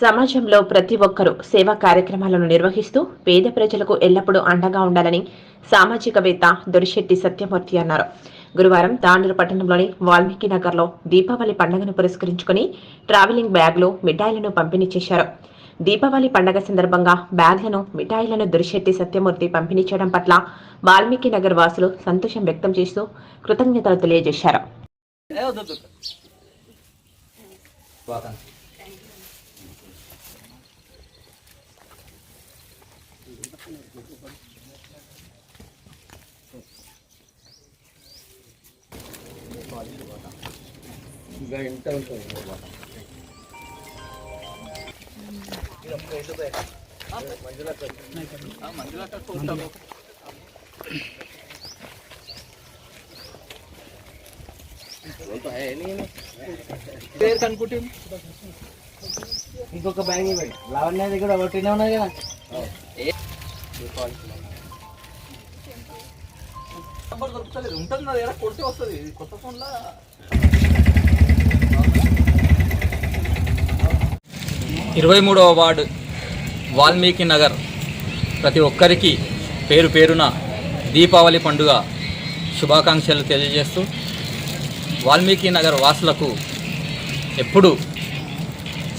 సమాజంలో ప్రతి ఒక్కరూ సేవా కార్యక్రమాలను నిర్వహిస్తూ పేద ప్రజలకు ఎల్లప్పుడూ అండగా ఉండాలని సామాజికవేత్త దొరిశెట్టి సత్యమూర్తి అన్నారు. గురువారం తాండూరు పట్టణంలోని వాల్మీకి నగర్లో దీపావళి పండుగను పురస్కరించుకుని ట్రావెలింగ్ బ్యాగ్లు మిఠాయిలను పంపిణీ చేశారు. దీపావళి పండగ సందర్భంగా బ్యాగ్లను మిఠాయిలను దొరిశెట్టి సత్యమూర్తి పంపిణీ చేయడం పట్ల వాల్మీకి నగర్ వాసులు సంతోషం వ్యక్తం చేస్తూ కృతజ్ఞతలు తెలియజేశారు. ఏ వద్దు వద్దు. వాకన్. ఇంకొక బ్యాగ్ ఇవ్వండి లావణ్య దగ్గర ఒకటినే ఉన్నాయి కదా నంబర్ దొరుకుతలేదు ఉంటుంది నా దగ్గర కొడితే వస్తుంది కొత్త ఫోన్లో ఇరవై మూడవ వార్డు వాల్మీకి నగర్. ప్రతి ఒక్కరికి పేరు పేరున దీపావళి పండుగ శుభాకాంక్షలు తెలియజేస్తూ వాల్మీకి నగర్ వాసులకు ఎప్పుడు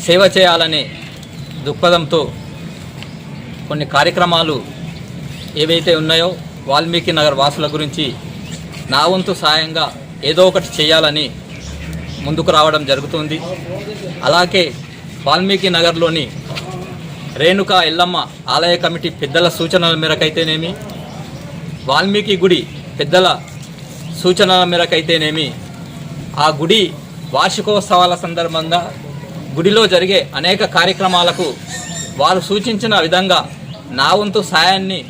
సేవ చేయాలనే దృక్పథంతో కొన్ని కార్యక్రమాలు ఏవైతే ఉన్నాయో వాల్మీకి నగర్ వాసుల గురించి నా వంతు సాయంగా ఏదో ఒకటి చేయాలని ముందుకు రావడం జరుగుతుంది. అలాగే వాల్మీకి నగర్లోని రేణుకా ఎల్లమ్మ ఆలయ కమిటీ పెద్దల సూచనల మేరకైతేనేమి వాల్మీకి గుడి పెద్దల సూచనల మేరకైతేనేమి ఆ గుడి వార్షికోత్సవాల సందర్భంగా గుడిలో జరిగే అనేక కార్యక్రమాలకు వారు సూచించిన విధంగా నా వంతు సాయాన్ని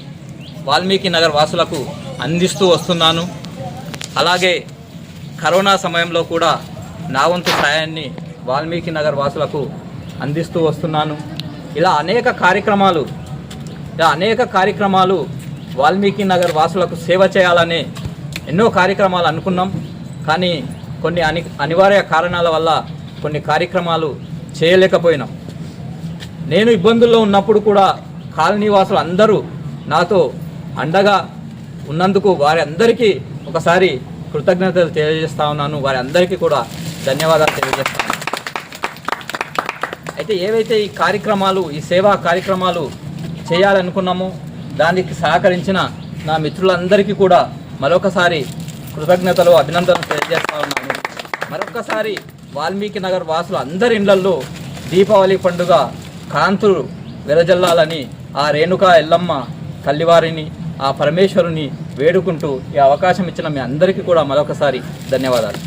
వాల్మీకి నగర్ వాసులకు అందిస్తూ వస్తున్నాను. అలాగే కరోనా సమయంలో కూడా నా వంతు సాయాన్ని వాల్మీకి నగర్ వాసులకు అందిస్తూ వస్తున్నాను. ఇలా అనేక కార్యక్రమాలు ఇలా అనేక కార్యక్రమాలు వాల్మీకి నగర్ వాసులకు సేవ చేయాలని ఎన్నో కార్యక్రమాలు అనుకున్నాం. కానీ కొన్ని అని అనివార్య కారణాల వల్ల కొన్ని కార్యక్రమాలు చేయలేకపోయినాం. నేను ఇబ్బందుల్లో ఉన్నప్పుడు కూడా కాలనీ వాసులు అందరూ నాతో అండగా ఉన్నందుకు వారి అందరికీ ఒకసారి కృతజ్ఞతలు తెలియజేస్తా ఉన్నాను. వారి అందరికీ కూడా ధన్యవాదాలు తెలియజేస్తాను అయితే ఏవైతే ఈ కార్యక్రమాలు ఈ సేవా కార్యక్రమాలు చేయాలనుకున్నామో దానికి సహకరించిన నా మిత్రులందరికీ కూడా మరొకసారి కృతజ్ఞతలు అభినందనలు తెలియజేస్తా ఉన్నాను. మరొకసారి వాల్మీకి నగర్ వాసులు అందరి ఇళ్ళల్లో దీపావళి పండుగ కాంతులు వెదజల్లాలని ఆ రేణుకా ఎల్లమ్మ తల్లివారిని ఆ పరమేశ్వరుని వేడుకుంటూ ఈ అవకాశం ఇచ్చిన మీ అందరికీ కూడా మరొకసారి ధన్యవాదాలు.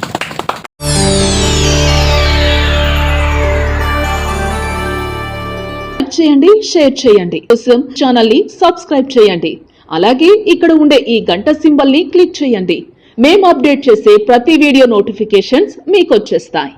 చేయండి షేర్ చేయండి. కోసం ఛానల్ని సబ్స్క్రైబ్ చేయండి. అలాగే ఇక్కడ ఉండే ఈ గంట సింబల్ని క్లిక్ చేయండి. మేము అప్డేట్ చేసే ప్రతి వీడియో నోటిఫికేషన్స్ మీకు వచ్చేస్తాయి.